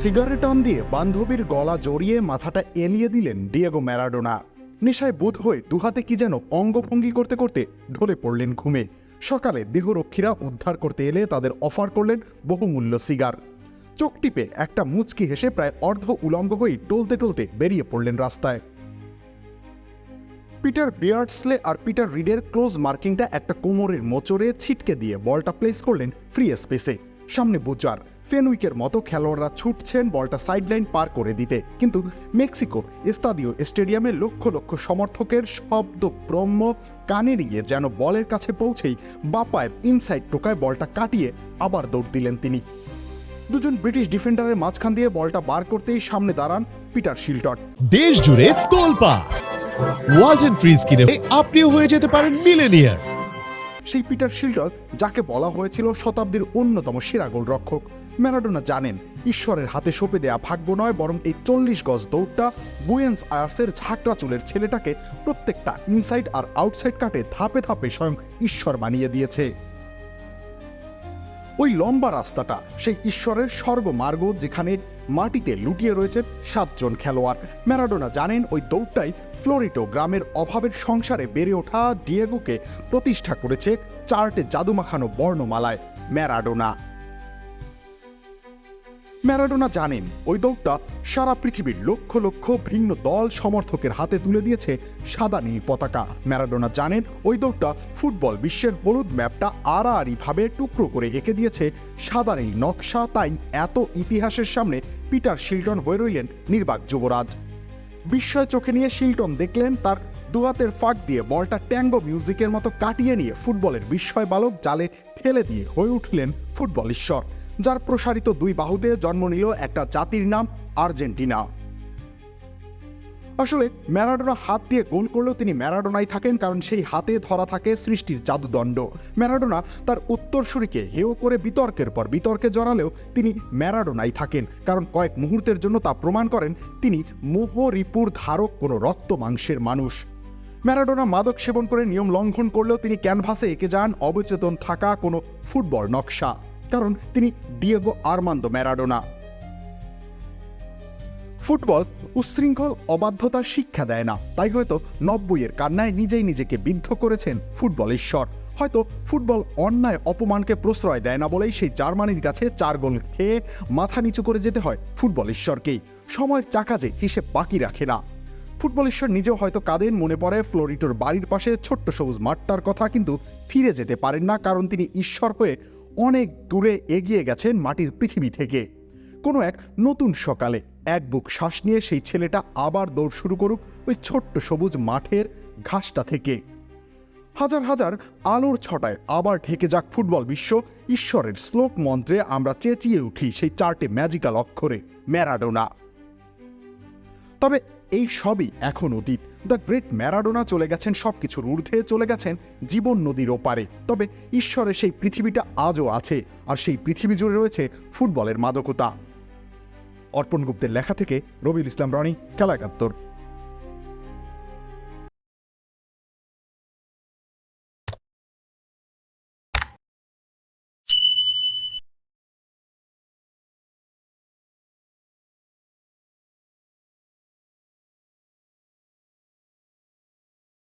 Cigarette টান দিয়ে বান্ধবীর গলা জড়িয়ে মাথাটা এলিয়ে দিলেন ডিয়েগো ম্যারাডোনা। নেশায় বোধ হয়ে দুহাতে কি যেন অঙ্গভঙ্গি করতে করতে ঢলে পড়লেন ঘুমে। সকালে দেহরক্ষীরা উদ্ধার করতে এলে তাদের অফার করলেন বহুমূল্য সিগার। চোখ টিপে একটা মুচকি হেসে প্রায় অর্ধ উলঙ্গ হয়ে টলতে টলতে বেরিয়ে পড়লেন রাস্তায়। পিটার বিয়ার্ডসলে আর পিটার রিডের ক্লোজ মার্কিংটা একটা কোমরের মোচড়ে ছিটকে দিয়ে বলটা প্লেস করলেন ফ্রি স্পেসে। সামনে বুচার ফেনউইকের মতো খেলোয়াড়রা ছুটছেন বলটা সাইডলাইন পার করে দিতে। কিন্তু মেক্সিকোর এস্তাদিও স্টেডিয়ামে লক্ষ লক্ষ সমর্থকের শব্দ ব্রহ্ম কানে নিয়ে যেন বলের কাছে পৌঁছেই বাপায়ের ইনসাইড টোকায় বলটা কাটিয়ে আবার দৌড় দিলেন তিনি। দুজন ব্রিটিশ ডিফেন্ডারের মাঝখান দিয়ে বলটা বার করতেই সামনে দাঁড়ান পিটার শিলটন। দেশ জুড়ে তোলপা ওয়ালটন ফ্রিজ কিনে আপনিও হয়ে যেতে পারেন মিলেনিয়ার। সেই পিটার শিল্টন যাকে বলা হয়েছিল শতাব্দীর অন্যতম সেরা গোলরক্ষক। ম্যারাডোনা জানেন, ঈশ্বরের হাতে সঁপে দেয়া ভাগ্য নয়, বরং এই চল্লিশ গজ দৌড়টা বুয়েন্স আয়ার্সের ঝাঁকড়া চুলের ছেলেটাকে প্রত্যেকটা ইনসাইড আর আউটসাইড কাটে ধাপে ধাপে স্বয়ং ঈশ্বর বানিয়ে দিয়েছে। ওই লম্বা রাস্তাটা, সেই ঈশ্বরের স্বর্গমার্গ যেখানে মাটিতে লুটিয়ে রয়েছে সাতজন খেলোয়াড়। ম্যারাডোনা জানেন ওই দৌড়টাই ফ্লোরিটো গ্রামের অভাবের সংসারে বেড়ে ওঠা ডিয়েগোকে প্রতিষ্ঠা করেছে চার্টে জাদুমাখানো বর্ণমালায়। ম্যারাডোনা ম্যারাডোনা জানেন, ওই দৌড়টা সারা পৃথিবীর লক্ষ লক্ষ ভিন্ন দল সমর্থকের হাতে তুলে দিয়েছে সাদা নীল পতাকা। ম্যারাডোনা জানেন, ওই দৌড়টা ফুটবল বিশ্বের হলুদ ম্যাপটা আড়াআড়িভাবে টুকরো করে এঁকে দিয়েছে সাদা নীল নকশা, তাই এত ইতিহাসের সামনে পিটার শিল্টন হয়ে রইলেন নির্বাক যুবরাজ। বিস্ময় চোখে নিয়ে শিল্টন দেখলেন, তার দুহাতের ফাঁক দিয়ে বলটা ট্যাঙ্গো মিউজিকের মতো কাটিয়ে নিয়ে ফুটবলের বিস্ময় বালক জালে ঠেলে দিয়ে হয়ে উঠলেন ফুটবল ঈশ্বর। যার প্রসারিত দুই বাহুতে জন্ম নিল একটা জাতির নাম, আর্জেন্টিনা। আসলে, ম্যারাডোনা হাত দিয়ে গোল করলেও তিনি ম্যারাডোনাই থাকেন কারণ সেই হাতে ধরা থাকে সৃষ্টির জাদুদণ্ড। ম্যারাডোনা তার উত্তরসূরিকে হেও করে বিতর্কের পর বিতর্কে জড়ালেও তিনি ম্যারাডোনাই থাকেন কারণ কয়েক মুহূর্তের জন্য তা প্রমাণ করেন তিনি মোহ রিপুর ধারক কোনো রক্ত মাংসের মানুষ। ম্যারাডোনা মাদক সেবন করে নিয়ম লঙ্ঘন করলেও তিনি ক্যানভাসে এঁকে যান, অবচেতন থাকা কোনো ফুটবল নকশা। কারণ তিনি ডিয়েগো আরমান্দো ম্যারাডোনা ফুটবল উচ্ছৃঙ্খল, অবাধ্যতার শিক্ষা দেয় না। তাই হয়তো নব্বইয়ের কান্নায় নিজেই নিজেকে বিদ্ধ করেছেন ফুটবল ঈশ্বর। হয়তো ফুটবল অন্যায়, অপমানকে প্রশ্রয় দেয় না বলেই সেই জার্মানির কাছে চার গোল খেয়ে মাথা নিচু করে যেতে হয় ফুটবল ঈশ্বরকেই। সময়ের চাকা যে হিসেব বাকি রাখে না। ফুটবল ঈশ্বর নিজেও হয়তো কাঁদেন, মনে পড়ে ফ্লোরিটোর বাড়ির পাশে ছোট্ট সবুজ মাঠটার কথা, কিন্তু ফিরে যেতে পারেন না কারণ তিনি ঈশ্বর হয়ে অনেক দূরে এগিয়ে গেছেন মাটির পৃথিবী থেকে। কোনো এক নতুন সকালে এক বুক শ্বাস নিয়ে সেই ছেলেটা আবার দৌড় শুরু করুক ওই ছোট্ট সবুজ মাঠের ঘাসটা থেকে। হাজার হাজার আলোর ছটায় আবার ঢেকে যাক ফুটবল বিশ্ব। ঈশ্বরের শ্লোক মন্ত্রে আমরা চেঁচিয়ে উঠি সেই চারটে ম্যাজিক্যাল অক্ষরে, ম্যারাডোনা। তবে এই সবই এখন অতীত। দ্য গ্রেট ম্যারাডোনা চলে গেছেন সব কিছুর ঊর্ধ্বে চলে গেছেন জীবন নদীর ওপারে। তবে ঈশ্বরের সেই পৃথিবীটা আজও আছে, আর সেই পৃথিবী জুড়ে রয়েছে ফুটবলের মাদকতা। অর্পণ গুপ্তের লেখা থেকে রবিউল ইসলাম রনি খেলা একাত্তর